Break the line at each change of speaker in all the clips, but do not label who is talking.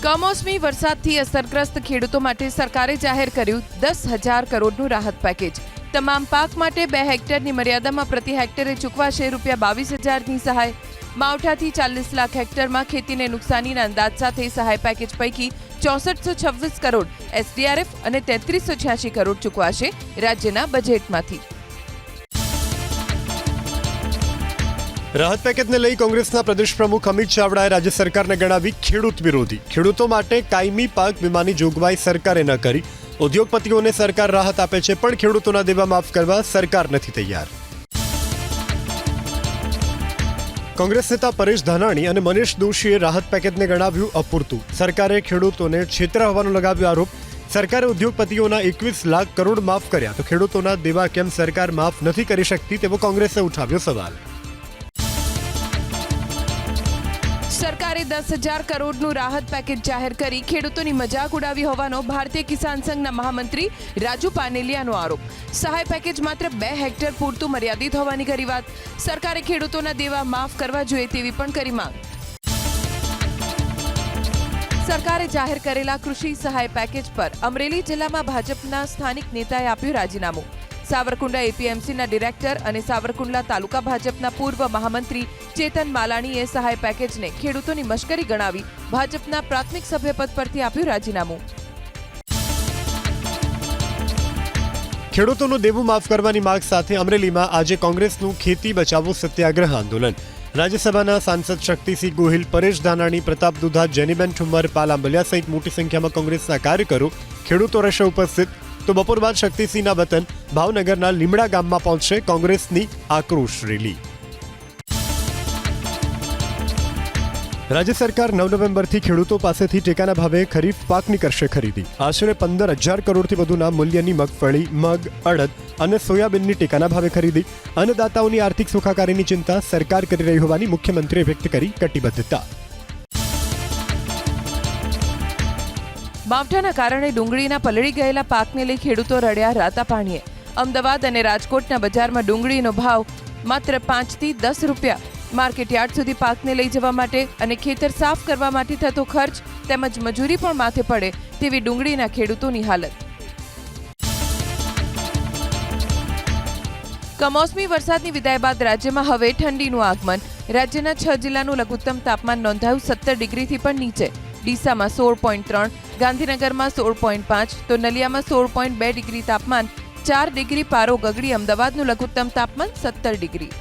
કમોસમી વરસાદથી અસરગ્રસ્ત ખેડૂતો માટે સરકારે જાહેર કર્યું દસ હજાર કરોડનું રાહત પેકેજ. તમામ પાક માટે બે હેક્ટરની મર્યાદામાં પ્રતિ હેક્ટરે ચૂકવાશે રૂપિયા બાવીસ હજારની સહાય. માવઠાથી ચાલીસ લાખ હેક્ટરમાં ખેતીને નુકસાનીના અંદાજ સાથે સહાય પેકેજ પૈકી ચોસઠસો છવ્વીસ કરોડ એસડીઆરએફ અને તેત્રીસો છ્યાસી કરોડ ચૂકવાશે રાજ્યના બજેટમાંથી
રાહત પેકેજને લઈ કોંગ્રેસના પ્રદેશ પ્રમુખ અમિત ચાવડાએ રાજ્ય સરકારને ગણાવી ખેડૂત વિરોધી. ખેડૂતો માટે કાયમી પાક વીમાની જોગવાઈ સરકારે ન કરી. ઉદ્યોગપતિઓને સરકાર રાહત આપે છે, પણ ખેડૂતોના દેવા માફ કરવા સરકાર નથી તૈયાર. કોંગ્રેસ નેતા પરેશ ધાનાણી અને મનીષ દોશીએ રાહત પેકેજને ગણાવ્યું અપૂરતું. સરકારે ખેડૂતોને છેતરા હોવાનો લગાવ્યો આરોપ. સરકારે ઉદ્યોગપતિઓના એકવીસ લાખ કરોડ માફ કર્યા. તો ખેડૂતોના દેવા કેમ સરકાર માફ નથી કરી શકતી તેવો કોંગ્રેસે ઉઠાવ્યો સવાલ.
સરકારે દસ હજાર કરોડનું રાહત પેકેજ જાહેર કરી ખેડૂતોની મજાક ઉડાવી હોવાનો ભારતીય કિસાન સંઘના મહામંત્રી રાજુ પાનેલિયાનો આરોપ. સહાય પેકેજ માત્ર બે હેક્ટર પૂરતું મર્યાદિત હોવાની કરી વાત. સરકારે ખેડૂતોના દેવા માફ કરવા જોઈએ તેવી પણ કરી માંગ. સરકારે જાહેર કરેલા કૃષિ સહાય પેકેજ પર અમરેલી જિલ્લામાં ભાજપના સ્થાનિક નેતાએ આપ્યું રાજીનામું. સાવરકુંડલા એપીએમસીના ડિરેક્ટર અને સાવરકુંડલા તાલુકા ભાજપના પૂર્વ મહામંત્રી ચેતન માલાણીએ સહાય પેકેજને ખેડૂતોની મશ્કરી ગણાવી ભાજપના પ્રાથમિક સભ્યપદ પરથી આપ્યું રાજીનામું.
ખેડૂતોનું દેવું માફ કરવાની માંગ સાથે અમરેલીમાં આજે કોંગ્રેસનું ખેતી બચાવો સત્યાગ્રહ આંદોલન. રાજ્યસભાના સાંસદ શક્તિસિંહ ગોહિલ, પરેશ ધાનાણી, પ્રતાપ દુધા જેનીબેન ઠુમ્મર, પાલ આંબલિયા સહિત મોટી સંખ્યામાં કોંગ્રેસના કાર્યકરો ખેડૂતો રહેશે ઉપસ્થિત તો બપોર બાદ શક્તિસિંહના વતન ભાવનગરના લીમડા ગામમાં પહોંચશે કોંગ્રેસની આક્રોશ રેલી. રાજ્ય સરકાર નવ નવેમ્બરથી ખેડૂતો પાસેથી ટેકાના ભાવે ખરીફ પાકની કરશે ખરીદી. આશરે પંદર હજાર કરોડથી વધુના મૂલ્યની મગફળી, મગ, અડદ અને સોયાબીનની ટેકાના ભાવે ખરીદી. અન્નદાતાઓની આર્થિક સુખાકારીની ચિંતા સરકાર કરી રહી હોવાની મુખ્યમંત્રીએ વ્યક્ત કરી કટિબદ્ધતા.
માવઠાના કારણે ડુંગળીના પલળી ગયેલા પાકને લઈ ખેડૂતો રડ્યા રાતા પાણીએ અમદાવાદ અને રાજકોટના બજારમાં ડુંગળીનો ભાવ માત્ર પાંચથી દસ રૂપિયા. માર્કેટ યાર્ડ સુધી પાકને લઈ જવા માટે અને ખેતર સાફ કરવા માટે થતો ખર્ચ તેમજ મજૂરી પણ માથે પડે તેવી ડુંગળીના ખેડૂતોની હાલત. કમોસમી વરસાદની વિદાય બાદ રાજ્યમાં હવે ઠંડીનું આગમન. રાજ્યના છ જિલ્લાનું લઘુત્તમ તાપમાન નોંધાયું સત્તર ડિગ્રીથી પણ નીચે. ડીસામાં સોળ પોઈન્ટ ત્રણ, ગાંધીનગરમાં સોળ પોઈન્ટ પાંચ, તો નલિયામાં સોળ પોઈન્ટ બે ડિગ્રી તાપમાન, ચાર ડિગ્રી પારો ગગડી, અમદાવાદનું લઘુત્તમ તાપમાન સત્તર ડિગ્રી.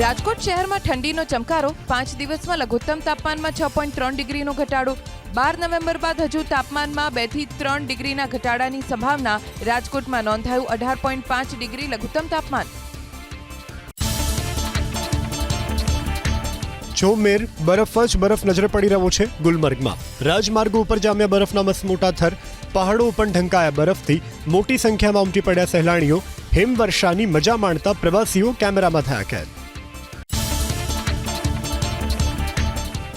રાજકોટ શહેરમાં ઠંડીનો ચમકારો, પાંચ દિવસમાં લઘુત્તમ તાપમાનમાં છ પોઈન્ટ ત્રણ ડિગ્રીનો ઘટાડો. બાર નવેમ્બર બાદ હજુ તાપમાનમાં બેથી ત્રણ ડિગ્રીના ઘટાડાની સંભાવના રાજકોટમાં નોંધાયું અઢાર પોઈન્ટ પાંચ ડિગ્રી લઘુત્તમ તાપમાન.
ચોમેર બરફ જ બરફ નજરે પડી રહ્યો છે ગુલમર્ગમાં. રાજમાર્ગો ઉપર જામ્યા બરફના મસમોટા થર, પહાડો પણ ઢંકાયા બરફથી મોટી સંખ્યામાં ઉમટી પડ્યા સહેલાણીઓ, હિમવર્ષાની મજા માણતા પ્રવાસીઓ કેમેરામાં થયા કેદ.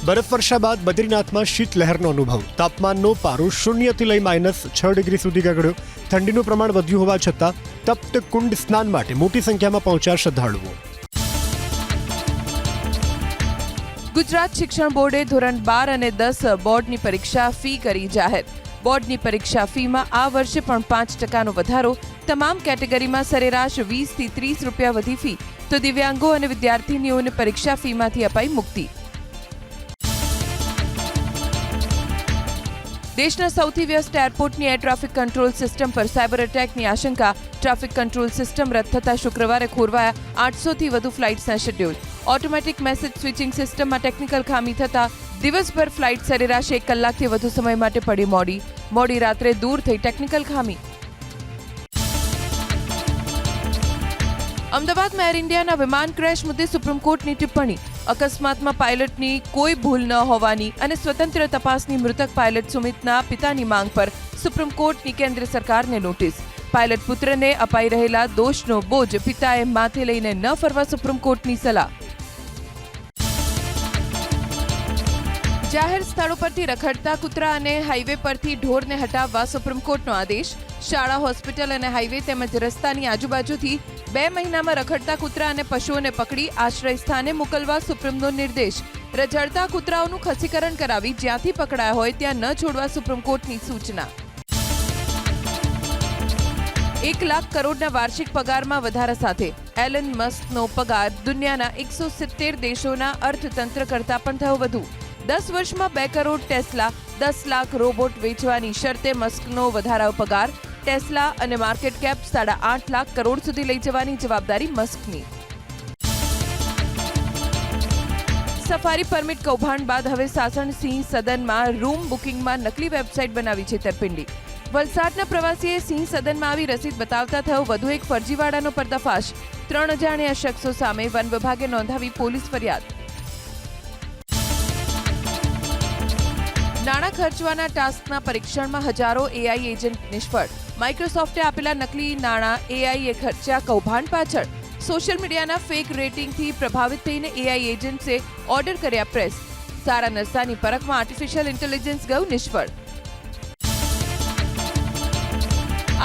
બરફવર્ષા બાદ બદ્રીનાથમાં શીતલહેરનો અનુભવ. તાપમાનનો પારો શૂન્યથી લઈ માઇનસ છ ડિગ્રી સુધી ગગડ્યો. ઠંડીનું પ્રમાણ વધ્યું હોવા છતાં, તપ્ત કુંડ સ્નાન માટે મોટી સંખ્યામાં પહોંચ્યા શ્રદ્ધાળુઓ.
ગુજરાત શિક્ષણ બોર્ડે ધોરણ બાર અને દસ બોર્ડની પરીક્ષા ફી કરી જાહેર. બોર્ડની પરીક્ષા ફીમાં આ વર્ષે પણ પાંચ ટકાનો વધારો. તમામ કેટેગરીમાં સરેરાશ વીસથી ત્રીસ રૂપિયા વધી ફી. તો દિવ્યાંગો અને વિદ્યાર્થીનીઓને પરીક્ષા ફીમાંથી અપાઈ મુક્તિ. દેશના સૌથી વ્યસ્ત એરપોર્ટની એર ટ્રાફિક કંટ્રોલ સિસ્ટમ પર સાયબર એટેકની આશંકા. ટ્રાફિક કંટ્રોલ સિસ્ટમ રદ થતા શુક્રવારે ખોરવાયા આઠસોથી વધુ ફ્લાઇટ્સના શેડ્યુલ ઓટોમેટિક મેસેજ સ્વિચિંગ સિસ્ટમમાં ટેકનિકલ ખામી થતા દિવસભર ફ્લાઇટ સરેરાશ એક કલાકથી વધુ સમય માટે પડી મોડી. મોડી રાત્રે દૂર થઈ ટેકનિકલ ખામી. અમદાવાદમાં એર ઇન્ડિયાના વિમાન ક્રેશ મુદ્દે સુપ્રીમ કોર્ટની ટિપ્પણી. અકસ્માતમાં પાયલટની કોઈ ભૂલ ન હોવાની અને સ્વતંત્ર તપાસની મૃતક પાયલટ સુમિતના પિતાની માંગ પર સુપ્રીમ કોર્ટની કેન્દ્ર સરકારને નોટિસ. પાયલટ પુત્રને અપાઈ રહેલા દોષનો બોજ પિતાએ માથે લઈને ન ફરવા સુપ્રીમ કોર્ટની સલાહ. જાહેર સ્થળો પરથી રખડતા કૂતરા અને હાઈવે પરથી ઢોરને હટાવવા સુપ્રીમ કોર્ટનો આદેશ. શાળા, હોસ્પિટલ અને હાઈવે તેમજ રસ્તાની આજુબાજુથી બે મહિનામાં રખડતા કૂતરા અને પશુઓને પકડી આશ્રય સ્થાને મોકલવા સુપ્રીમનો નિર્દેશ. રજડતા કૂતરાઓનું ખસીકરણ કરાવી જ્યાંથી પકડાયા હોય ત્યાં ન છોડવા સુપ્રીમ કોર્ટની સૂચના. એક લાખ કરોડના વાર્ષિક પગારમાં વધારા સાથે એલન મસ્કનો પગાર દુનિયાના એકસો સિત્તેર દેશોના અર્થતંત્ર કરતાં પણ થયો વધુ. દસ વર્ષમાં બે કરોડ ટેસ્લા, દસ લાખ રોબોટ વેચવાની શરતે મસ્કનો વધારાયો પગાર, ટેસ્લા અને માર્કેટ કેપ સાડા આઠ લાખ કરોડ સુધી લઈ જવાની જવાબદારી મસ્કની. સફારી પરમિટ કૌભાંડ બાદ હવે સાસણસિંહ સદનમાં રૂમ બુકિંગમાં નકલી વેબસાઇટ બનાવી છે તરપિંડી. વલસાડના પ્રવાસીએ સિંહ સદનમાં આવી રસીદ બતાવતા થયો વધુ એક ફરજીવાડાનો પર્દાફાશ. ત્રણ અજાણ્યા શખ્સો સામે વન વિભાગે નોંધાવી પોલીસ ફરિયાદ. નાણાં ખર્ચવાના ટાસ્કના પરીક્ષણમાં હજારો એઆઈ એજન્ટ નિષ્ફળ. માઇક્રોસોફ્ટે આપેલા નકલી નાણાં એઆઈએ ખર્ચ્યા કૌભાંડ પાછળ. સોશિયલ મીડિયાના ફેક રેટિંગથી પ્રભાવિત થઈને એઆઈ એજન્ટ્સે ઓર્ડર કર્યા પ્રેસ સારા નરસાની પરખમાં આર્ટિફિશિયલ ઇન્ટેલિજન્સ ગયું નિષ્ફળ.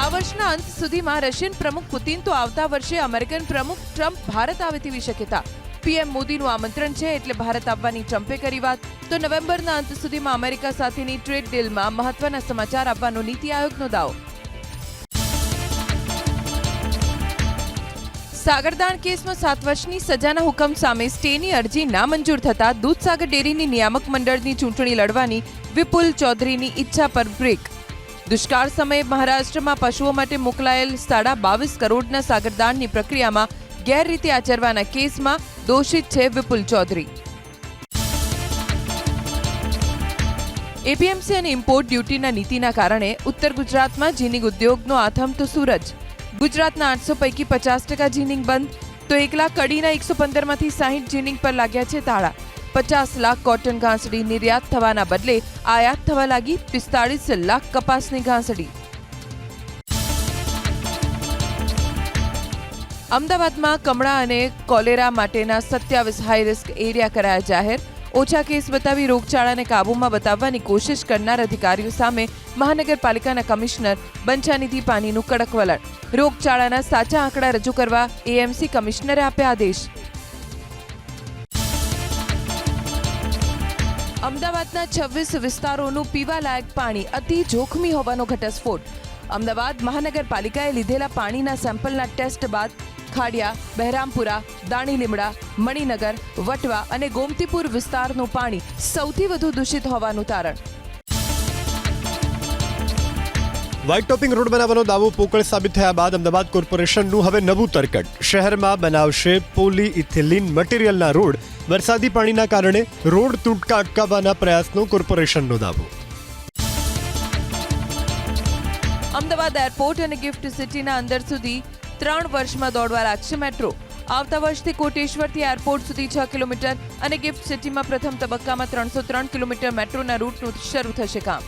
આ વર્ષના અંત સુધીમાં રશિયન પ્રમુખ પુતિન તો આવતા વર્ષે અમેરિકન પ્રમુખ ટ્રમ્પ ભારત આવે તેવી શક્યતા. પીએમ મોદીનું આમંત્રણ છે એટલે ભારત આવવાની ટ્રમ્પે કરી વાત. તો નવેમ્બરના અંત સુધીમાં અમેરિકા સાથેની ટ્રેડ ડીલમાં મહત્વના સમાચાર આપવાનો નીતિ આયોગનો દાવો. સાગરદાન કેસમાં સાત વર્ષની સજાના હુકમ સામે સ્ટેની અરજી નામંજૂર થતા દૂધસાગર ડેરીની નિયામક મંડળની ચૂંટણી લડવાની વિપુલ ચૌધરીની ઈચ્છા પર બ્રેક. દુષ્કાળ સમયે મહારાષ્ટ્રમાં પશુઓ માટે મોકલાયેલ સાડા બાવીસ કરોડના સાગરદાનની પ્રક્રિયામાં ગેરરીતિ આચરવાના કેસમાં દોષિત છે વિપુલ ચૌધરી. એપીએમસી અને ઇમ્પોર્ટ ડ્યુટીના નીતિના કારણે ઉત્તર ગુજરાતમાં જીનિંગ ઉદ્યોગનો આથમ તો સૂરજ. ગુજરાતના આઠસો પૈકી પચાસ ટકા જીનિંગ બંધ, તો એક લાખ કડીના એકસો પંદરમાંથી સાહીઠ જીનિંગ પર લાગ્યા છે તાળા. પચાસ લાખ કોટન ઘાસડી નિર્યાત થવાના બદલે આયાત થવા લાગી પિસ્તાળીસ લાખ કપાસની ઘાસડી. અમદાવાદમાં કમળા અને કોલેરા માટેના સત્યાવીસ હાઈ રિસ્ક એરિયા કરાયા જાહેર. ઓછા કેસ બતાવી રોગચાળાને કાબૂમાં બતાવવાની કોશિશ કરનાર અધિકારીઓ સામે મહાનગરપાલિકાના કમિશનર બંછાનિધિ પાનીનું કડક વલણ. રોગચાળાના સાચા આંકડા રજૂ કરવા એએમસી કમિશનરે આપ્યા આદેશ. અમદાવાદના છવ્વીસ વિસ્તારોનું પીવાલાયક પાણી અતિ જોખમી હોવાનો ઘટસ્ફોટ. અમદાવાદ મહાનગરપાલિકાએ લીધેલા પાણીના સેમ્પલના ટેસ્ટ બાદ ખાડિયા બહેરામપુરા દાણી લીમડા મણિનગર વટવા અને ગોમતીપુર વિસ્તારનું પાણી સૌથી વધુ દૂષિત હોવાનું તારણ.
વ્હાઇટ ટોપિંગ રોડ બનાવવાનો દાવો પોકળ સાબિત થયા બાદ અમદાવાદ કોર્પોરેશનનું હવે નવું તરકટ. શહેરમાં બનાવશે પોલી ઇથિલિન મટીરિયલના રોડ. વરસાદી પાણીના કારણે રોડ તૂટકા અટકાવવાના પ્રયાસનો કોર્પોરેશનનો દાવો.
અમદાવાદ એરપોર્ટ અને ગિફ્ટ સિટીના અંદર સુધી ત્રણ વર્ષમાં દોડવા લાગશે મેટ્રો. આવતા વર્ષથી કોટેશ્વરથી એરપોર્ટ સુધી છ કિલોમીટર અને ગિફ્ટ સિટીમાં પ્રથમ તબક્કામાં ત્રણસો ત્રણ કિલોમીટર મેટ્રોના રૂટનું શરૂ થશે કામ.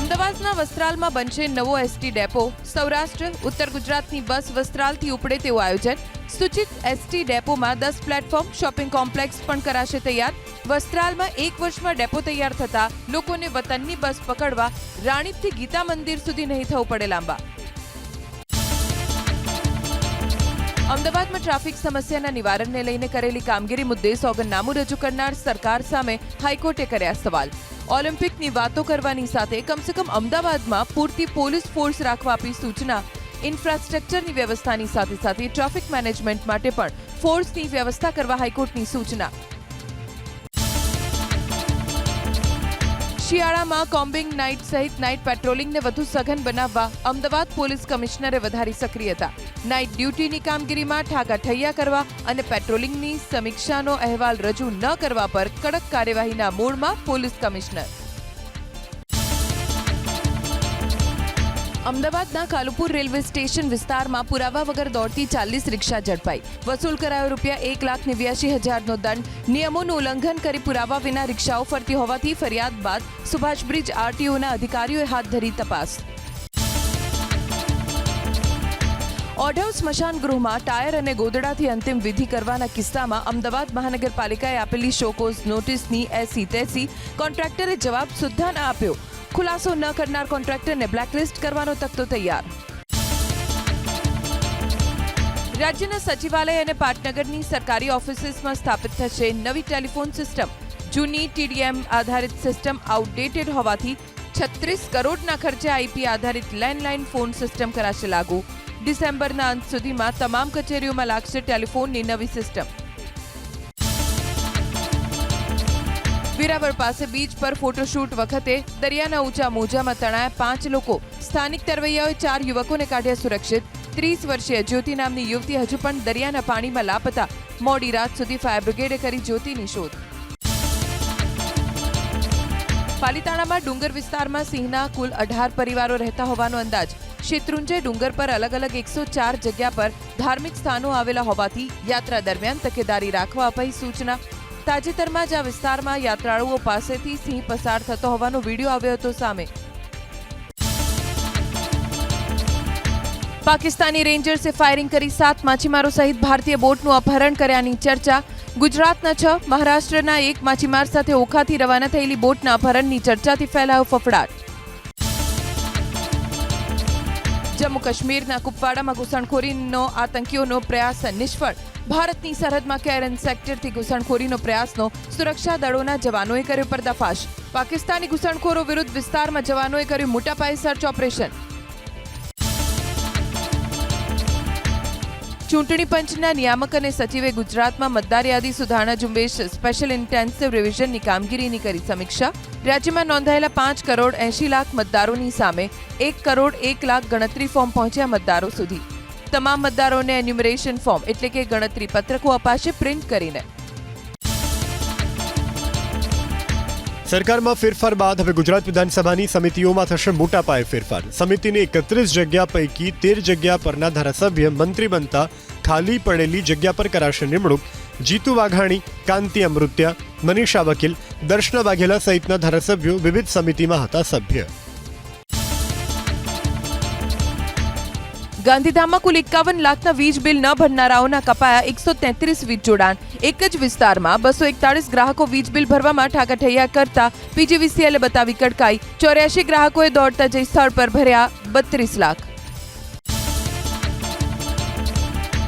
અમદાવાદના વસ્ત્રાલમાં બનશે નવો એસટી ડેપો. સૌરાષ્ટ્ર, ઉત્તર ગુજરાતની બસ વસ્ત્રાલથી ઉપડે તેવું આયોજન. સૂચિત એસટી ડેપોમાં દસ પ્લેટફોર્મ, શોપિંગ કોમ્પ્લેક્સ પણ કરાશે તૈયાર. વસ્ત્રાલમાં એક વર્ષમાં ડેપો તૈયાર થતા લોકોને વતનની બસ પકડવા રાણીપથી ગીતા મંદિર સુધી નહીં થવું પડે લાંબા. અમદાવાદમાં ટ્રાફિક સમસ્યાના નિવારણને લઈને કરેલી કામગીરી મુદ્દે સોગંદનામું રજૂ કરનાર સરકાર સામે હાઈકોર્ટે કર્યા સવાલ. ઓલિમ્પિકની વાતો કરવાની સાથે કમસે કમ અમદાવાદમાં પૂરતી પોલીસ ફોર્સ રાખવા આપી સૂચના. ઇન્ફ્રાસ્ટ્રક્ચરની વ્યવસ્થાની સાથે સાથે ટ્રાફિક મેનેજમેન્ટ માટે પણ ફોર્સની વ્યવસ્થા કરવા હાઈકોર્ટની સૂચના. શિયાળામાં કોમ્બિંગ નાઇટ સહિત નાઇટ પેટ્રોલિંગને વધુ સઘન બનાવવા અમદાવાદ પોલીસ કમિશનરે વધારી સક્રિયતા નાઇટ ડ્યુટીની કામગીરીમાં ઠાકાઠૈયા કરવા અને પેટ્રોલિંગની સમીક્ષાનો અહેવાલ રજૂ ન કરવા પર કડક કાર્યવાહીના મૂળમાં પોલીસ કમિશનર અમદાવાદના કાલુપુર રેલવે સ્ટેશન વિસ્તારમાં પુરાવા વગર દોડતી ચાલીસ રિક્ષા ઝડપાઈ. વસૂલ કરાયો રૂપિયા એક લાખ નેવ્યાસી હજારનો દંડ. નિયમોનું ઉલ્લંઘન કરી પુરાવા વિના રિક્ષાઓ ફરતી હોવાથી ફરિયાદ બાદ સુભાષ બ્રિજ આરટીઓના અધિકારીઓએ હાથ ધરી તપાસ. ઓઢવ સ્મશાન ગૃહમાં ટાયર અને ગોદડાથી અંતિમ વિધિ કરવાના કિસ્સામાં અમદાવાદ મહાનગરપાલિકાએ આપેલી શોકોઝ નોટિસની એસી તેસી કોન્ટ્રાક્ટરે જવાબ સુદ્ધા ન આપ્યો. ખુલાસો ન કરનાર કોન્ટ્રાક્ટરને બ્લેકલિસ્ટ કરવાનો તખતો તૈયાર. રાજ્યના સચિવાલય અને પાટનગરની સરકારી ઓફિસીસમાં સ્થાપિત થશે નવી ટેલિફોન સિસ્ટમ. જૂની ટીડીએમ આધારિત સિસ્ટમ આઉટડેટેડ હોવાથી છત્રીસ કરોડના ખર્ચે આઈપી આધારિત લેન્ડલાઇન ફોન સિસ્ટમ કરાશે લાગુ. ડિસેમ્બરના અંત સુધીમાં તમામ કચેરીઓમાં લાગશે ટેલિફોનની નવી સિસ્ટમ. વેરાવળ પાસે બીચ પર ફોટોશૂટ વખતે દરિયાના ઊંચા મોજામાં તણાયા પાંચ લોકો. સ્થાનિક તરવૈયાઓએ ચાર યુવકોને કાઢ્યા સુરક્ષિત. ત્રીસ વર્ષીય જ્યોતિ નામની યુવતી હજુ પણ દરિયાના પાણીમાં લાપતા. મોડી રાત સુધી ફાયર બ્રિગેડે કરી જ્યોતિની શોધ. પાલીતાણામાં ડુંગર વિસ્તારમાં સિંહના કુલ અઢાર પરિવારો રહેતા હોવાનો અંદાજ. શેત્રુંજય ડુંગર પર અલગ અલગ એકસો ચાર જગ્યા પર ધાર્મિક સ્થાનો આવેલા હોવાથી યાત્રા દરમિયાન તકેદારી રાખવા અપાઈ સૂચના. તાજેતરમાં જ આ વિસ્તારમાં યાત્રાળુઓ પાસેથી સિંહ પસાર થતો હોવાનો વીડિયો આવ્યો હતો સામે. પાકિસ્તાની રેન્જર્સે ફાયરિંગ કરી સાત માછીમારો સહિત ભારતીય બોટનું અપહરણ કર્યાની ચર્ચા. ગુજરાતના છ, મહારાષ્ટ્રના એક માછીમાર સાથે ઓખાથી રવાના થયેલી બોટના અપહરણની ચર્ચાથી ફેલાયો ફફડાટ. જમ્મુ કાશ્મીરના કુપવાડામાં ઘૂસણખોરીનો આતંકીઓનો પ્રયાસ નિષ્ફળ. ભારતની સરહદમાં કેરન સેક્ટરથી ઘૂસણખોરીનો પ્રયાસનો સુરક્ષા દળોના જવાનોએ કર્યો પર્દાફાશ. પાકિસ્તાની ઘૂસણખોરો વિરુદ્ધ વિસ્તારમાં જવાનોએ કર્યું મોટા પાયે સર્ચ ઓપરેશન. ચૂંટણી પંચના નિયામક અને સચિવે ગુજરાતમાં મતદાર યાદી સુધારણા ઝુંબેશ સ્પેશિયલ ઇન્ટેન્સિવ રિવિઝનની કામગીરીની કરી સમીક્ષા. રાજ્યમાં નોંધાયેલા પાંચ કરોડ એંશી લાખ મતદારોની સામે એક કરોડ એક લાખ ગણતરી ફોર્મ પહોંચ્યા મતદારો સુધી. તમામ મતદારોને એન્યુમરેશન ફોર્મ એટલે કે ગણતરી પત્રકો અપાશે પ્રિન્ટ કરીને.
સરકારમાં ફેરફાર બાદ હવે ગુજરાત વિધાનસભાની સમિતિઓમાં થશે મોટા પાયે ફેરફાર. સમિતિની એકત્રીસ જગ્યા પૈકી તેર જગ્યા પરના ધારાસભ્ય મંત્રી બનતા ખાલી પડેલી જગ્યા પર કરાશે નિમણૂક. જીતુ વાઘાણી, કાંતિ અમૃત્યા, મનીષા વકીલ, દર્શના વાઘેલા સહિતના ધારાસભ્યો વિવિધ સમિતિમાં હતા સભ્ય.
ગાંધીધામમાં કુલ એકાવન લાખના વીજ બિલ ન ભરનારાઓના કપાયા એકસો તેત્રીસ વીજ જોડાણ. એક જ વિસ્તારમાં બસો એકતાળીસ ગ્રાહકો વીજ બિલ ભરવામાં ઠાકાઠૈયા કરતા પીજીવીસીએલે બતાવી કડકાઈ. ચોર્યાસી ગ્રાહકોએ દોડતા જઈ સ્થળ પર ભર્યા બત્રીસ લાખ.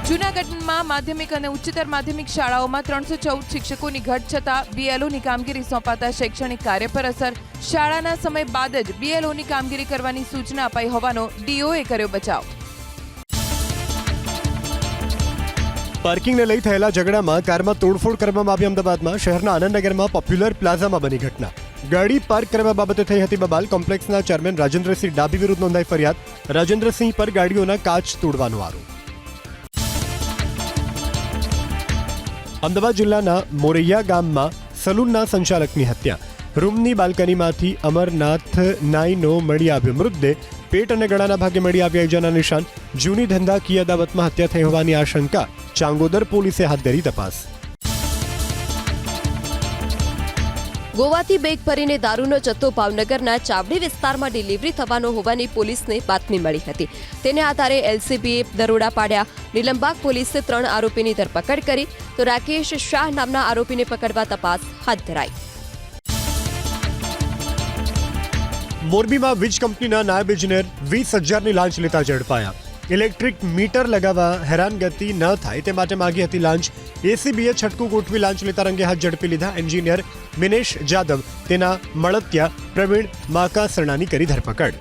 જૂનાગઢમાં માધ્યમિક અને ઉચ્ચતર માધ્યમિક શાળાઓમાં ત્રણસો ચૌદ શિક્ષકોની ઘટ છતાં બીએલઓની કામગીરી સોંપાતા શૈક્ષણિક કાર્ય પર અસર. શાળાના સમય બાદ જ બીએલઓની કામગીરી કરવાની સૂચના અપાઈ હોવાનો ડીઓએ કર્યો બચાવ.
પાર્કિંગને લઈ થયેલા ઝઘડામાં કારમાં તોડફોડ કરવામાં આવી અમદાવાદમાં. શહેરના આનંદનગરમાં પોપ્યુલર પ્લાઝામાં બની ઘટના. ગાડી પાર્ક કરવા બાબતે થઈ હતી બબાલ. કોમ્પ્લેક્સના ચેરમેન રાજેન્દ્રસિંહ ડાબી વિરુદ્ધ નોંધાઈ ફરિયાદ. રાજેન્દ્રસિંહ પર ગાડીઓના કાચ તોડવાનો આરોપ. અમદાવાદ જિલ્લાના મોરૈયા ગામમાં સલૂનના સંચાલકની હત્યા. રૂમની બાલ્કનીમાંથી અમરનાથ નાઈનો મળી આવ્યો મૃતદેહ પેટ અને ગળાના ભાગે મળી આવ્યા ઈજાના નિશાન. જૂની ધંધાકીય અદાવતમાં હત્યા થઈ હોવાની આશંકા. ચાંગોદર પોલીસે હાથ ધરી તપાસ.
ગોવાથી બેગ ભરીને દારૂનો જથ્થો ભાવનગરના ચાવડી વિસ્તારમાં ડિલિવરી થવાનો હોવાની પોલીસને બાતમી મળી હતી. તેને આધારે એલસીબીએ દરોડા પાડ્યા. નિલંબાગ પોલીસે ત્રણ આરોપીની ધરપકડ કરી તો રાકેશ શાહ નામના આરોપીને પકડવા તપાસ હાથ ધરાઈ.
મોરબીમાં વીજ કંપનીના નાયબ ઇજનેર વીસ હજારની લાંચ લેતા ઝડપાયા. ઇલેક્ટ્રિક મીટર લગાવવા હેરાનગતિ ન થાય તે માટે માગી હતી લાંચ. એસીબીએ છટકું ગોઠવી લાંચ લેતા રંગે હાથ ઝડપી લીધા એન્જિનિયર મિનેશ જાદવ. તેના મળતિયા પ્રવીણ માકાસરણાની કરી ધરપકડ.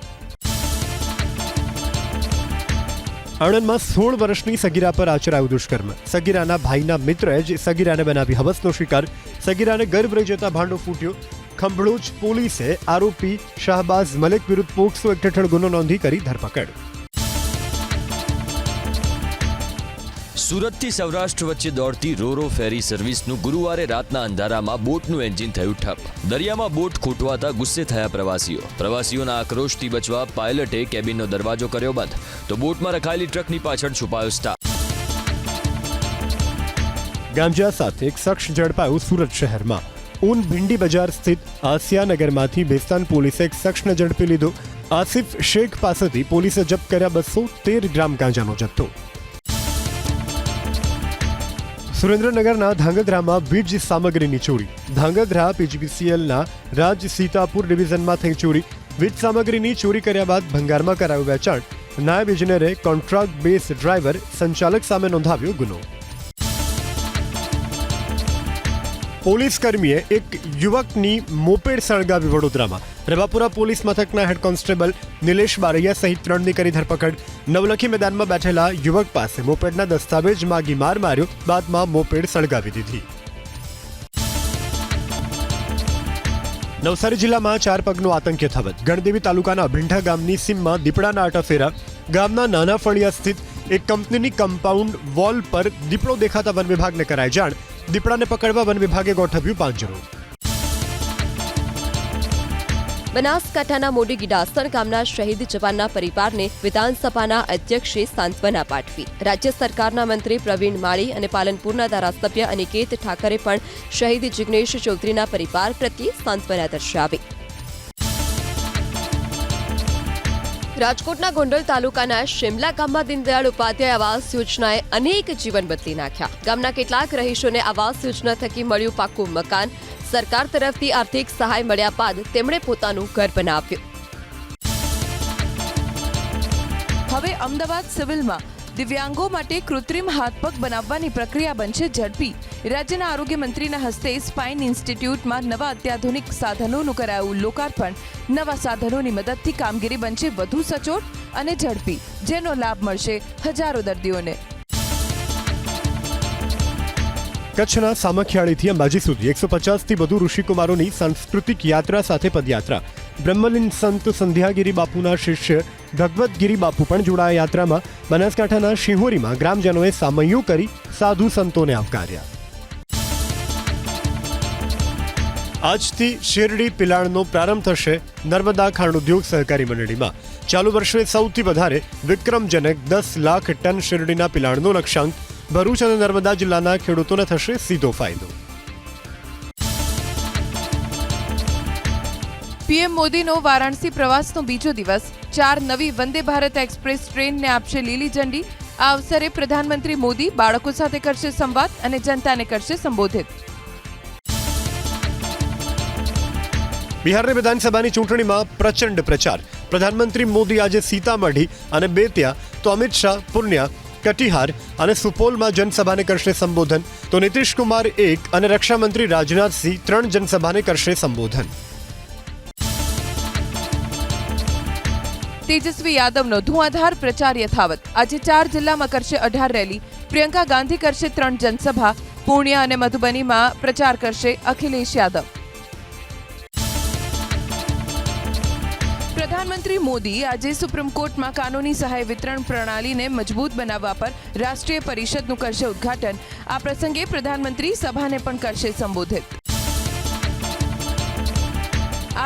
આણંદમાં સોળ વર્ષની સગીરા પર આચરાયું દુષ્કર્મ. સગીરાના ભાઈના મિત્રએ જ સગીરાને બનાવી હવસનો શિકાર. સગીરાને ગર્ભ રહી જતા ભાંડો ફૂટ્યો. ખંભળુજ પોલીસે આરોપી શાહબાઝ મલિક વિરુદ્ધ પોક્સો એક્ટ હેઠળ ગુનો નોંધી કરી ધરપકડ.
સુરતથી સૌરાષ્ટ્ર વચ્ચે દોડતી રોરો ફેરી સર્વિસનું ગુરુવારે રાતના અંધારામાં બોટનું એન્જિન થયું ઠપ. દરિયામાં બોટ ખૂટવાતા ગુસ્સે થયા પ્રવાસીઓ. પ્રવાસીઓના આક્રોશથી બચવા પાયલટે કેબિનનો દરવાજો કર્યો બંધ. તો બોટમાં રખાયેલી ટ્રકની પાછળ છુપાયો સ્ટાફ.
ગાંજા સાથે એક શખ્સ ઝડપાયો સુરત શહેરમાં. ઊન ભિંડી બજાર સ્થિત આસિયાનગરમાંથી બેસ્તાન પોલીસે એક શખ્સને ઝડપી લીધો. આસિફ શેખ પાસેથી પોલીસે જપ્ત કર્યા બસો તેર ગ્રામ ગાંજાનો જથ્થો. સુરેન્દ્રનગરના ધાંગધ્રામાં વીજ સામગ્રીની ચોરી. ધાંગધ્રા પીજીપીસીએલના રાજ સીતાપુર ડિવિઝનમાં થઈ ચોરી. વીજ સામગ્રીની ચોરી કર્યા બાદ ભંગારમાં કરાયું વેચાણ. નાયબ ઇજનેરે કોન્ટ્રાક્ટ બેઝ ડ્રાઈવર સંચાલક સામે નોંધાવ્યો ગુનો. પોલીસ કર્મીએ એક યુવકની મોપેડ સળગાવી વડોદરામાં. રવાપુરા પોલીસ મથકના હેડ કોન્સ્ટેબલ નિલેશ બારૈયા સહિત ત્રણની કરી ધરપકડ. નવલખી મેદાનમાં બેઠેલા યુવક પાસે મોપેડના દસ્તાવેજ માગી માર માર્યો, બાદમાં મોપેડ સળગાવી દીધી. નવસારી જિલ્લામાં ચાર પગનો આતંક યથાવત ગણદેવી તાલુકાના અભિંઠા ગામની સીમમાં દીપડાના આટાફેરા ગામના નાના ફળિયા સ્થિત એક કંપનીની કમ્પાઉન્ડ વોલ પર દીપડો દેખાતા વન વિભાગને કરાય જાણ. દીપડાને પકડવા વન વિભાગે ગોઠવ્યું પાંજરો.
બનાસકાંઠાના મોડી ગીડાસણ ગામના શહીદ જવાનના પરિવારને વિધાનસભાના અધ્યક્ષે સાંત્વના પાઠવી. રાજ્ય સરકારના મંત્રી પ્રવીણ માળી અને પાલનપુરના ધારાસભ્ય અનિકેત ઠાકરે પણ શહીદ જિગ્નેશ ચૌધરીના પરિવાર પ્રત્યે સાંત્વના દર્શાવી. રાજકોટના ગોંડલ તાલુકાના શિમલા ગામમાં દીનદયાળ ઉપાધ્યાય આવાસ યોજનાએ અનેક જીવન બદલી નાખ્યા. ગામના કેટલાક રહીશોને આવાસ યોજના થકી મળ્યું પાકું મકાન સરકાર તરફથી આર્થિક સહાય મળ્યા બાદ તેમણે પોતાનું ઘર બનાવ્યું.
હવે અમદાવાદ સિવિલમાં દિવ્યાંગો માટે કૃત્રિમ હાથપગ બનાવવાની પ્રક્રિયા બનશે ઝડપી. રાજ્યના આરોગ્ય મંત્રીના હસ્તે સ્પાઇન ઇન્સ્ટિટ્યૂટમાં નવા અત્યાધુનિક સાધનોનું કરાયું લોકાર્પણ. નવા સાધનોની મદદથી કામગીરી બનશે વધુ સચોટ અને ઝડપી, જેનો લાભ મળશે હજારો દર્દીઓને.
કચ્છના સામખિયાળીથી અંબાજી સુધી એકસો પચાસથી વધુ ઋષિકુમારોની સાંસ્કૃતિક યાત્રા સાથે પદયાત્રા. બ્રહ્મલીન સંત સંધ્યાગીરી બાપુના શિષ્ય ભગવતગીરી બાપુ પણ જોડાયા યાત્રામાં. બનાસકાંઠાના શિહોરીમાં ગ્રામજનોએ સામૈયું કરી સાધુ સંતોને આવકાર્યા. આજથી શેરડી પિલાણનો પ્રારંભ થશે નર્મદા ખાંડ ઉદ્યોગ સહકારી મંડળીમાં. ચાલુ વર્ષે સૌથી વધારે વિક્રમજનક દસ લાખ ટન શેરડીના પિલાણનો લક્ષ્યાંક ભરૂચ અને નર્મદા જિલ્લાના ખેડૂતોને થશે સીધો ફાયદો.
પીએમ મોદીનો વારાણસી પ્રવાસનો બીજો દિવસ. ચાર નવી વંદે ભારત એક્સપ્રેસ ટ્રેનને આપશે લીલી ઝંડી. આ અવસરે પ્રધાનમંત્રી મોદી બાળકો સાથે કરશે સંવાદ અને જનતાને કરશે સંબોધિત.
બિહારની વિધાનસભાની ચૂંટણીમાં પ્રચંડ પ્રચાર. પ્રધાનમંત્રી મોદી આજે સીતામઢી અને બેતિયા તો અમિત શાહ, પૂર્ણિયા, કટિહાર અને સુપોલમાં જનસભાને કરશે સંબોધન. તો નીતિશ કુમાર એક અને રક્ષામંત્રી રાજનાથસિંહ ત્રણ જનસભાને કરશે સંબોધન.
તેજસ્વી યાદવનો ધુઆધાર પ્રચાર યથાવત. આજે ચાર જિલ્લામાં કરશે અઢાર રેલી. પ્રિયંકા ગાંધી કરશે ત્રણ જનસભા. પૂર્ણિયા અને મધુબનીમાં પ્રચાર કરશે અખિલેશ યાદવ. પ્રધાનમંત્રી મોદી આજે સુપ્રીમ કોર્ટમાં કાનૂની સહાય વિતરણ પ્રણાલીને મજબૂત બનાવવા પર રાષ્ટ્રીય પરિષદનું કરશે ઉદ્ઘાટન. આ પ્રસંગે પ્રધાનમંત્રી સભાને પણ કરશે સંબોધિત.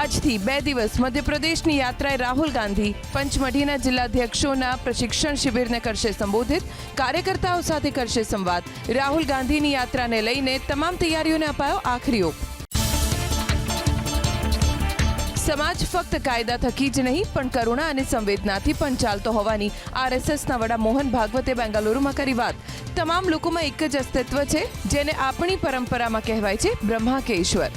આજથી બે દિવસ મધ્યપ્રદેશની યાત્રાએ રાહુલ ગાંધી પંચમઢીના જિલ્લાધ્યક્ષોના પ્રશિક્ષણ શિબિરને કરશે સંબોધિત. કાર્યકર્તાઓ સાથે કરશે સંવાદ. રાહુલ ગાંધીની યાત્રાને લઈને તમામ તૈયારીઓને અપાયો આખરી ઓપ. સમાજ ફક્ત કાયદા થકી જ નહીં, પણ કરુણા અને સંવેદનાથી પણ ચાલતો હોવાની આરએસએસના વડા મોહન ભાગવતે બેંગાલુરુમાં કરી વાત. તમામ લોકોમાં એક જ અસ્તિત્વ છે, જેને આપણી પરંપરામાં કહેવાય છે બ્રહ્મા કે ઈશ્વર.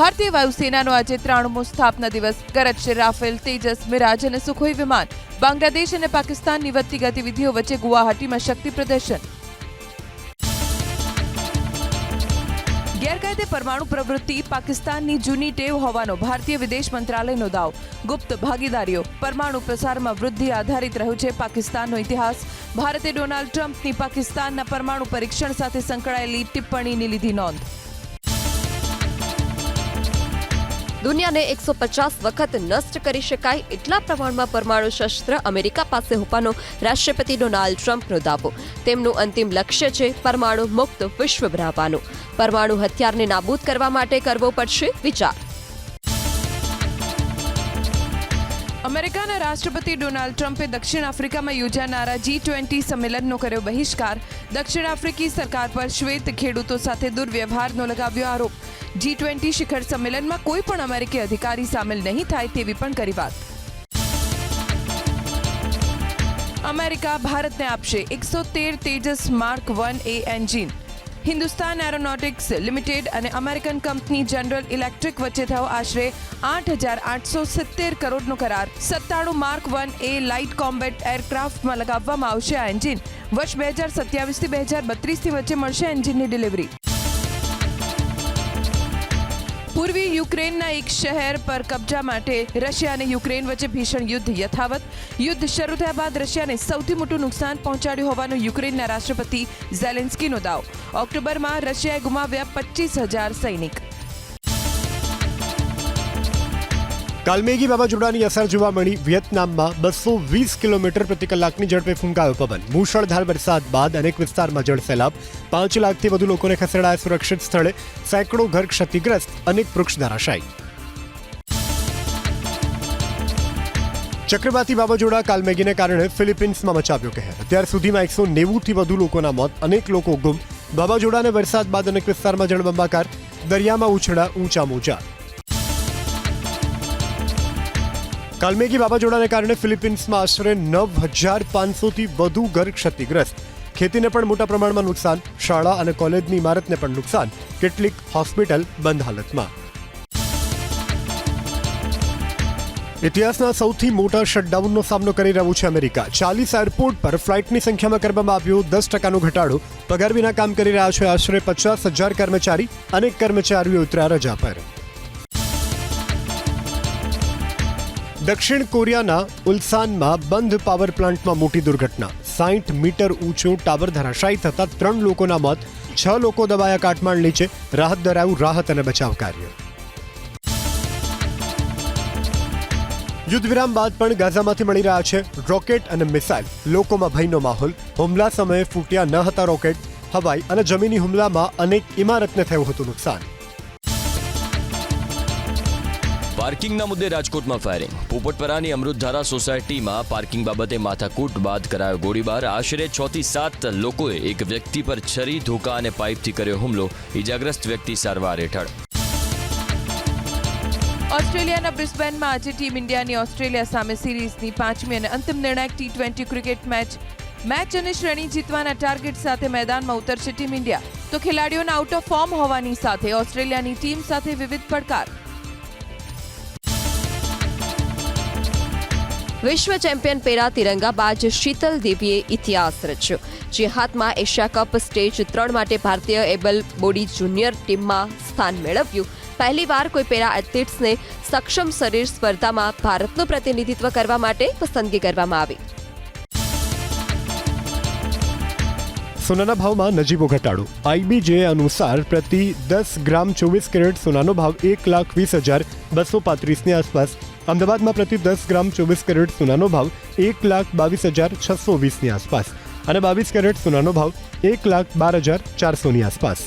ભારતીય વાયુસેનાનો આજે ત્રાણુમો સ્થાપના દિવસ. કરાશે રાફેલ, તેજસ, મિરાજ અને સુખોઈ વિમાન. બાંગ્લાદેશ અને પાકિસ્તાનની વધતી ગતિવિધિઓ વચ્ચે ગુવાહાટીમાં શક્તિ પ્રદર્શન. ગેરકાયદે પરમાણુ પ્રવૃત્તિ પાકિસ્તાનની જૂની ટેવ હોવાનો ભારતીય વિદેશ મંત્રાલયનો દાવ. ગુપ્ત ભાગીદારીઓ. પરમાણુ પ્રસારમાં વૃદ્ધિ આધારિત રહ્યો છે પાકિસ્તાનનો ઇતિહાસ. ભારતે ડોનાલ્ડ ટ્રમ્પની પાકિસ્તાનના પરમાણુ પરીક્ષણ સાથે સંકળાયેલી ટિપ્પણીની લીધી નોંધ.
દુનિયાને એકસો પચાસ વખત નષ્ટ કરી શકાય એટલા પ્રમાણમાં પરમાણુ શસ્ત્ર અમેરિકા પાસે હોવાનો રાષ્ટ્રપતિ ડોનાલ્ડ ટ્રમ્પનો દાવો. તેમનું અંતિમ લક્ષ્ય છે પરમાણુ મુક્ત વિશ્વ બનાવવાનું. પરમાણુ હથિયારને નાબૂદ કરવા માટે કરવો પડશે વિચાર.
અમેરિકાના રાષ્ટ્રપતિ ડોનાલ્ડ ટ્રમ્પે દક્ષિણ આફ્રિકામાં યોજાનારા જી ટ્વેન્ટી સંમેલનનો કર્યો બહિષ્કાર. દક્ષિણ આફ્રિકી સરકાર પર શ્વેત ખેડૂતો સાથે દુર્વ્યવહારનો લગાવ્યો આરોપ. જી ટ્વેન્ટી શિખર સંમેલનમાં કોઈ પણ અમેરિકી અધિકારી સામેલ નહીં થાય તેવી પણ કરી વાત. અમેરિકા ભારતને આપશે એકસો તેર Tejas mark one A engine. Hindustan aeronautics limited અને અમેરિકન કંપની જનરલ ઇલેક્ટ્રિક વચ્ચે થયો આશરે આઠ હજાર આઠસો સિત્તેર કરોડનો કરાર. સત્તાણું mark one A light combat એરક્રાફ્ટમાં લગાવવામાં આવશે આ એન્જિન. વર્ષ બે હજાર સત્યાવીસથી બે હજાર બત્રીસથી વચ્ચે મળશે એન્જિનની ડિલિવરી. પૂર્વી યુક્રેનના એક શહેર પર કબજા માટે રશિયા અને યુક્રેન વચ્ચે ભીષણ યુદ્ધ યથાવત. યુદ્ધ શરૂ થયા બાદ રશિયાને સૌથી મોટું નુકસાન પહોંચાડ્યું હોવાનો યુક્રેનના રાષ્ટ્રપતિ ઝેલેન્સ્કીનો દાવ. ઓક્ટોબરમાં રશિયાએ ગુમાવ્યા પચીસ હજાર સૈનિક.
કાલમેઘી વાવાઝોડાની અસર જોવા મળી. વિયેતનામમાં બસો વીસ કિલોમીટર પ્રતિ કલાકની ઝડપે ફૂંકાયો પવન. મૂશળધાર વરસાદ બાદ અનેક વિસ્તારમાં જળસેલાબ પાંચ લાખથી વધુ લોકોને ખસેડાયા સુરક્ષિત સ્થળે. સેંકડો ઘર ક્ષતિગ્રસ્ત. અનેક વૃક્ષ ધરાશાયી. ચક્રવાતી વાવાઝોડા કાલમેઘીને કારણે ફિલિપિન્સમાં મચાવ્યો કહેર. અત્યાર સુધીમાં એકસો નેવુંથી વધુ લોકોના મોત. અનેક લોકો ગુમ. વાવાઝોડાને વરસાદ બાદ અનેક વિસ્તારમાં જળબંબાકાર દરિયામાં ઉછળા ઊંચા મોજા. કાલમેઘી વાવાઝોડાને કારણે ફિલિપિન્સમાં આશરે નવ હજાર પાંચસોથી વધુ ઘર ક્ષતિગ્રસ્ત. ખેતીને પણ મોટા પ્રમાણમાં નુકસાન, શાળા અને કોલેજની ઇમારતને પણ નુકસાન, કેટલીક હોસ્પિટલ બંધ હાલતમાં. ઇતિહાસના સૌથી મોટા શટડાઉનનો સામનો કરી રહ્યું છે અમેરિકા. ચાલીસ એરપોર્ટ પર ફ્લાઇટની સંખ્યામાં કરવામાં આવ્યો દસ ટકાનો ઘટાડો. પગાર વિના કામ કરી રહ્યા છે આશરે પચાસ હજાર કર્મચારી અનેક કર્મચારીઓ ઉતર્યા રજા પર. દક્ષિણ કોરિયાના ઉલ્સાનમાં બંધ પાવર પ્લાન્ટમાં મોટી દુર્ઘટના. સાઠ મીટર ઊંચો ટાવર ધરાશાયી થતા ત્રણ લોકોના મોત, છ લોકો દબાયા કાટમાળ નીચે, રાહત દરાયું રાહત અને બચાવ કાર્ય. યુદ્ધ વિરામ બાદ પણ ગાઝામાંથી મળી રહ્યા છે રોકેટ અને મિસાઇલ. લોકોમાં ભયનો માહોલ. હુમલા સમયે ફૂટ્યા ન હતા રોકેટ. હવાઈ અને જમીની હુમલામાં અનેક ઇમારતને થયું હતું નુકસાન.
પાર્કિંગના મુદ્દે રાજકોટમાં ફાયરિંગ. પોપટપરાની અમૃતધારા સોસાયટીમાં પાર્કિંગ બાબતે માથાકૂટ બાદ કરાયો ગોળીબાર. આશરે છ થી સાત લોકોએ એક વ્યક્તિ પર છરી, ધોકા અને પાઇપથી કર્યો હુમલો. ઇજાગ્રસ્ત વ્યક્તિ સારવાર હેઠળ.
ઓસ્ટ્રેલિયાના બ્રિસ્બેનમાં આજે ટીમ ઇન્ડિયાની ઓસ્ટ્રેલિયા સામે સિરીઝની પાંચમી અને અંતિમ નિર્ણાયક T twenty cricket match. Match અને શ્રેણી જીતવાના ટાર્ગેટ સાથે મેદાનમાં ઉતરશે ટીમ ઇન્ડિયા. તો ખેલાડીઓના આઉટ ઓફ ફોર્મ હોવાની સાથે ઓસ્ટ્રેલિયાની ટીમ સાથે વિવિધ પડકાર.
વિશ્વ ચેમ્પિયન પેરા તિરંગાબાજ શીતલ દેવીએ ઇતિહાસ રચ્યો, જે હાથમાં એશિયા કપ સ્ટેજ ત્રણ માટે ભારતીય એબલ બોડી જુનિયર ટીમમાં સ્થાન મેળવ્યું. પહેલીવાર કોઈ પેરા એથ્લેટ્સને સક્ષમ શરીર સ્પર્ધામાં ભારતનું પ્રતિનિધિત્વ કરવા માટે પસંદગી કરવામાં આવી.
સોનાના ભાવમાં નજીવો ઘટાડો. આઈબીજે અનુસાર પ્રતિ દસ ગ્રામ ચોવીસ કેરેટ સોનાનો ભાવ એક લાખ વીસ હજાર બસો પાંત્રીસની આસપાસ અમદાવાદમાં પ્રતિ દસ ગ્રામ ચોવીસ કેરેટ સોનાનો ભાવ એક લાખ બાવીસ હજાર છસો વીસની આસપાસ અને બાવીસ કેરેટ સોનાનો ભાવ એક લાખ બાર હજાર ચારસોની આસપાસ.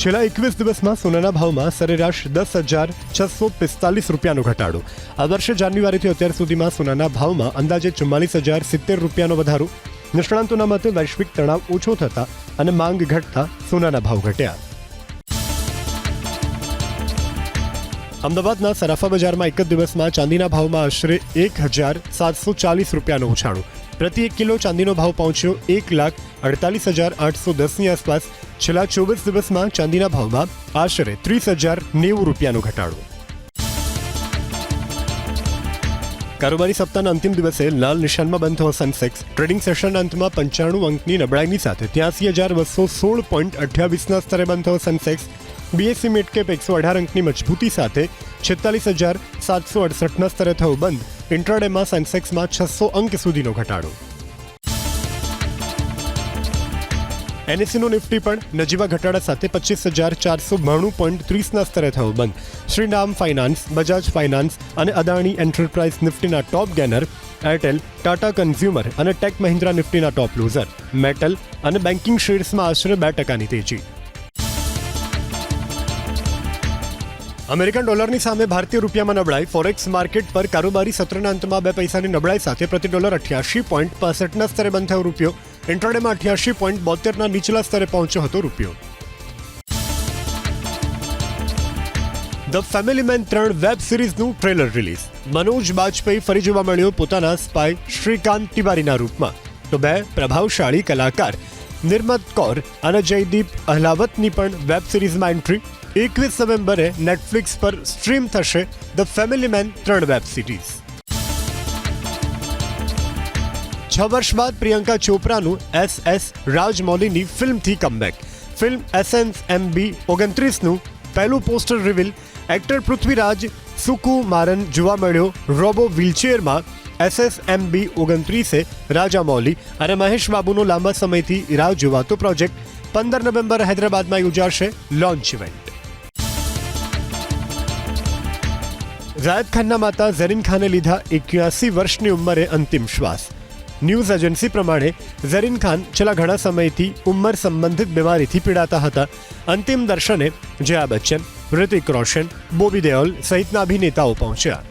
છેલ્લા એકવીસ દિવસમાં સોનાના ભાવમાં સરેરાશ દસ હજાર છસો પિસ્તાલીસ રૂપિયાનો ઘટાડો. આ વર્ષે જાન્યુઆરીથી અત્યાર સુધીમાં સોનાના ભાવમાં અંદાજે ચુમ્માલીસ હજાર સિત્તેર રૂપિયાનો વધારો. નિષ્ણાંતોના મતે વૈશ્વિક તણાવ ઓછો થતા અને માંગ ઘટતા સોનાના ભાવ ઘટ્યા. અમદાવાદના સરાફા બજારમાં એક જ દિવસમાં ચાંદીના ભાવમાં આશરે એક હજાર સાતસો ચાલીસ રૂપિયાનો ઉછાળો. પ્રતિ એક કિલો ચાંદીનો ભાવ પહોંચ્યો એક લાખ અડતાલીસ હજાર આઠસો દસની આસપાસ. છેલ્લા ચોવીસ દિવસમાં ચાંદીના ભાવમાં આશરે ત્રીસ હજાર નેવું રૂપિયાનો ઘટાડો. કારોબારી સપ્તાહના અંતિમ દિવસે લાલ નિશાનમાં બંધ થયો સેન્સેક્સ. ટ્રેડિંગ સેશન અંતમાં પંચાણું અંકની નબળાઈની સાથે ત્યાસી હજાર બસો સોળ પોઈન્ટ અઠ્યાવીસના સ્તરે બંધ થયો સેન્સેક્સ. બીએસસી મિડકેપ એકસો અઢાર અંકની મજબૂતી સાથે છેતાલીસ હજાર સાતસો અડસઠના સ્તરે થયો બંધ. ઇન્ટ્રાડેમાં સેન્સેક્સમાં છસો અંક સુધીનો ઘટાડો. એનએસસીનો નિફ્ટી પણ નજીવા ઘટાડા સાથે પચીસ હજાર ચારસો બાણું પોઈન્ટ ત્રીસના સ્તરે થયો બંધ. શ્રીનામ ફાઇનાન્સ, બજાજ ફાઇનાન્સ અને Adani enterprise નિફ્ટીના top gainer Airtel, Tata consumer અને ટેક મહિન્દ્રા નિફ્ટીના ટોપ લૂઝર, મેટલ અને બેન્કિંગ શેર્સમાં આશરે બે ટકાની તેજી. અમેરિકન ડોલરની સામે ભારતીય રૂપિયામાં નબળાઈ ફોરેક્સ માર્કેટ પર કારોબારી સત્રના અંતમાં બે પૈસાની નબળાઈ સાથે પ્રતિ ડોલર અઠ્યાસી પોઈન્ટ પાસઠના સ્તરે બંધ થયો રૂપિયો. ઇન્ટ્રાડેમાં અઠ્યાસી પોઈન્ટ બોતેરના નીચલા સ્તરે પહોંચ્યો હતો રૂપિયો. ધ ફેમિલી મેન ત્રણ વેબ સિરીઝનું ટ્રેલર રિલીઝ. મનોજ બાજપેયી ફરી જોવા મળ્યો પોતાના સ્પાય શ્રીકાંત તિવારીના રૂપમાં. તો બે પ્રભાવશાળી કલાકાર, નિર્મત કૌર અને જયદીપ અહલાવતની પણ વેબ સિરીઝમાં એન્ટ્રી એકવીસ નવેમ્બરે નેટફ્લિક્સ પર સ્ટ્રીમ થશે ધ ફેમિલી મેન ત્રણ વેબ સિરીઝ. છ વર્ષ બાદ પ્રિયંકા ચોપરાનું એસ એસ રાજમૌલીની ફિલ્મથી કમબેક ફિલ્મ એસએન્સ એમ બી ઓગણત્રીસનું પહેલું poster reveal actor Prithviraj Sukumaran જોવા મળ્યો. રોબો વ્હીલચેરમાં એસએસ એમ બી ઓગણત્રીસે રાજા મૌલી અને મહેશ બાબુનો લાંબા સમયથી રાહ જોવાતો પ્રોજેક્ટ. પંદર નવેમ્બર હૈદરાબાદમાં યોજાશે લોન્ચ ઇવેન્ટ. ઝાયદ ખાનના માતા ઝરીન ખાને લીધા એક્યાસી વર્ષની ઉંમરે અંતિમ શ્વાસ. ન્યૂઝ એજન્સી પ્રમાણે ઝરીન ખાન છેલ્લા ઘણા સમયથી ઉંમર સંબંધિત બીમારીથી પીડાતા હતા. અંતિમ દર્શને જયા બચ્ચન ઋતિક રોશન, બોબી દેઓલ સહિતના અભિનેતાઓ પહોંચ્યા.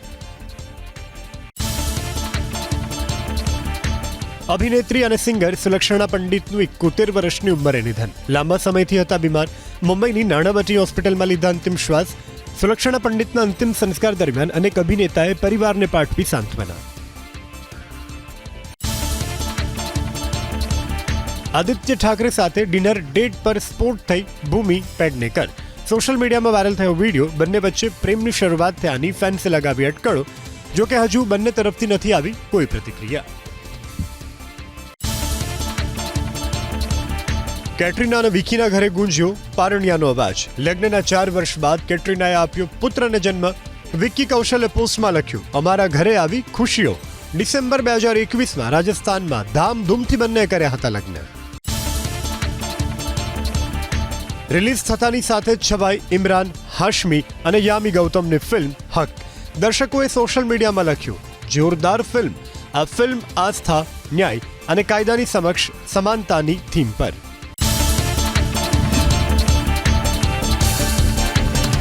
અભિનેત્રી અને સિંગર સુલક્ષણા પંડિતનું એકોતેર વર્ષની ઉંમરે નિધન. લાંબા સમયથી હતા બીમાર. મુંબઈની નાણાવટી હોસ્પિટલમાં લીધા અંતિમ શ્વાસ સુલક્ષણા પંડિતના અંતિમ સંસ્કાર દરમિયાન અનેક અભિનેતાએ પરિવારને પાઠવી સાંત્વના. આદિત્ય ઠાકરે સાથે ડિનર ડેટ પર સ્પોટ થઈ ભૂમિ પેડનેકર. સોશિયલ મીડિયામાં વાયરલ થયો વીડિયો, બંને વચ્ચે પ્રેમની શરૂઆત થયાની ફેન્સે લગાવી અટકળો, જોકે હજુ બંને તરફથી નથી આવી કોઈ પ્રતિક્રિયા. કેટરીના અને વિકીના ઘરે ગુંજ્યો પારણિયાનો અવાજ. લગ્નના ચાર વર્ષ બાદ કેટરીનાએ આપ્યો પુત્રને જન્મ. વિક્કી કૌશલે પોસ્ટમાં લખ્યું, અમારા ઘરે આવી ખુશીઓ. ડિસેમ્બર બે હજાર એકવીસમાં રાજસ્થાનમાં ધામધૂમથી બંને કર્યા હતા લગ્ન. રિલીઝ થતાની સાથે જ છવાઈ ઇમરાન, હાશમી અને યામી ગૌતમની ફિલ્મ હક. દર્શકોએ સોશિયલ મીડિયામાં લખ્યું, જોરદાર ફિલ્મ. આ ફિલ્મ આસ્થા, ન્યાય અને કાયદાની સમક્ષ સમાનતાની થીમ પર.